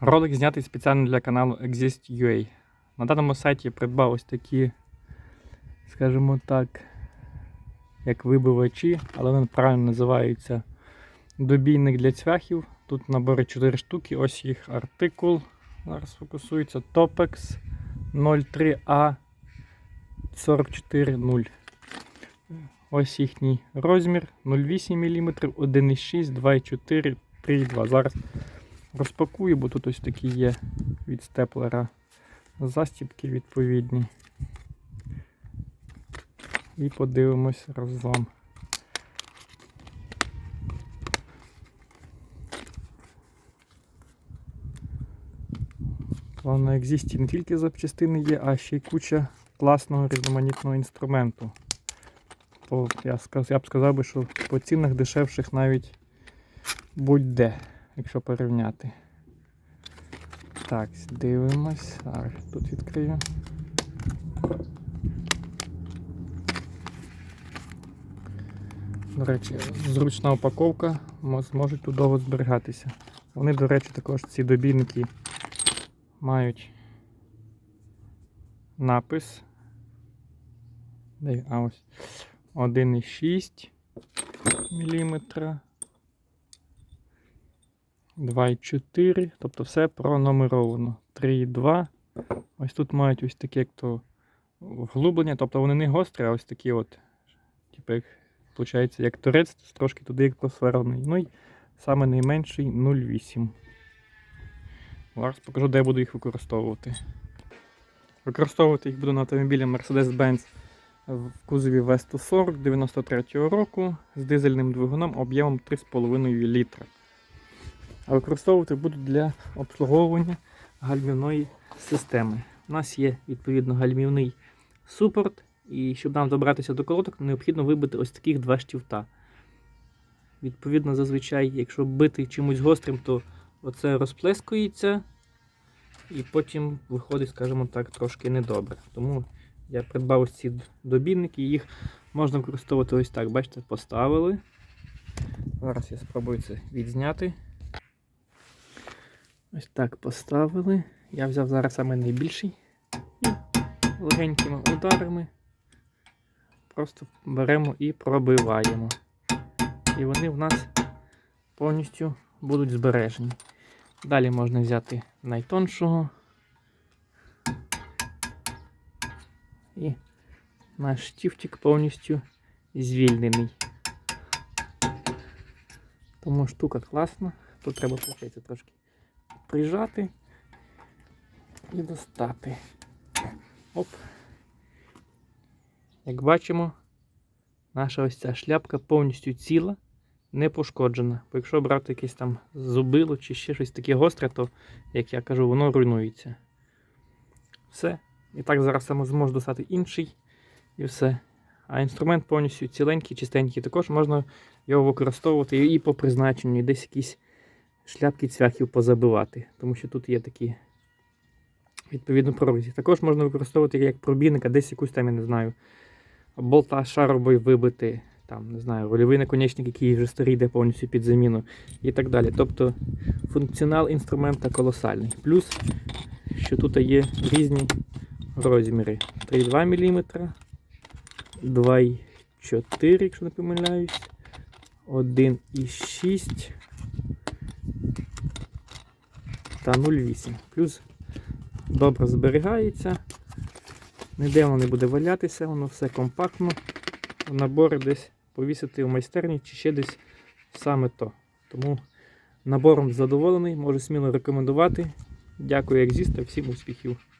Ролик знятий спеціально для каналу Exist.ua. На даному сайті придбав ось такі, скажімо так, як вибивачі, але вони правильно називаються добійник для цвяхів. Тут набори 4 штуки, ось їх артикул. Зараз фокусується Topex 03A 440. Ось їхній розмір 0,8 мм, 1,6, 2,4, 3,2. Зараз розпакую, бо тут ось такі є від степлера застібки відповідні. І подивимось разом. На Exist не тільки запчастини є, а ще й куча класного різноманітного інструменту. Сказ- я б сказав би, що по цінах дешевших навіть будь-де, якщо порівняти. Так, дивимось. Зараз тут відкрию. До речі, зручна упаковка, мо- зможуть тут довго зберігатися. Вони, до речі, також ці добійники мають напис. А ось 1,6 мм. 2,4, тобто все пронумеровано. 3,2. Ось тут мають ось таке як то вглублення, тобто вони не гострі, а ось такі от, типу, як, виходить, як торець, трошки туди як просверлений. Ну і саме найменший 0,8. Зараз покажу, де я буду їх використовувати. Використовувати їх буду на автомобілі Mercedes-Benz в кузові V140 93 року з дизельним двигуном об'ємом 3,5 літра. А використовувати буду для обслуговування гальмівної системи. У нас є відповідно гальмівний супорт, і щоб нам добратися до колодок, необхідно вибити ось таких два штівта. Відповідно, зазвичай, якщо бити чимось гострим, то оце розплескується, і потім виходить, скажімо так, трошки недобре. Тому я придбав ось ці добійники, їх можна використовувати ось так. Бачите, поставили. Зараз я спробую це відзняти. Ось так поставили. Я взяв зараз саме найбільший. І легенькими ударами просто беремо і пробиваємо. І вони в нас повністю будуть збережені. Далі можна взяти найтоншого. І наш штифтик повністю звільнений. Тому штука класна. Тут треба, виходить, трошки прижати і достати. Оп. Як бачимо, наша ось ця шляпка повністю ціла, не пошкоджена. Бо якщо брати якесь там зубило чи ще щось таке гостре, то, як я кажу, воно руйнується. Все. І так зараз саме зможу достати інший і все. А інструмент повністю ціленький, чистенький. Також можна його використовувати і по призначенню, і десь якісь шляпки цвяхів позабивати, тому що тут є такі відповідно прорізі. Також можна використовувати як пробійник, а десь якусь там, я не знаю, болта шаробой вибити, там, не знаю, рульовий наконечник, який вже старий, йде повністю під заміну і так далі. Тобто функціонал інструмента колосальний. Плюс, що тут є різні розміри. 3,2 мм, 2,4, якщо не помиляюсь, 1,6 та 0,8. Плюс добре зберігається. Ніде воно не буде валятися, воно все компактно. Набори десь повісити в майстерні чи ще десь саме то. Тому набором задоволений, можу сміло рекомендувати. Дякую, Exist, всім успіхів!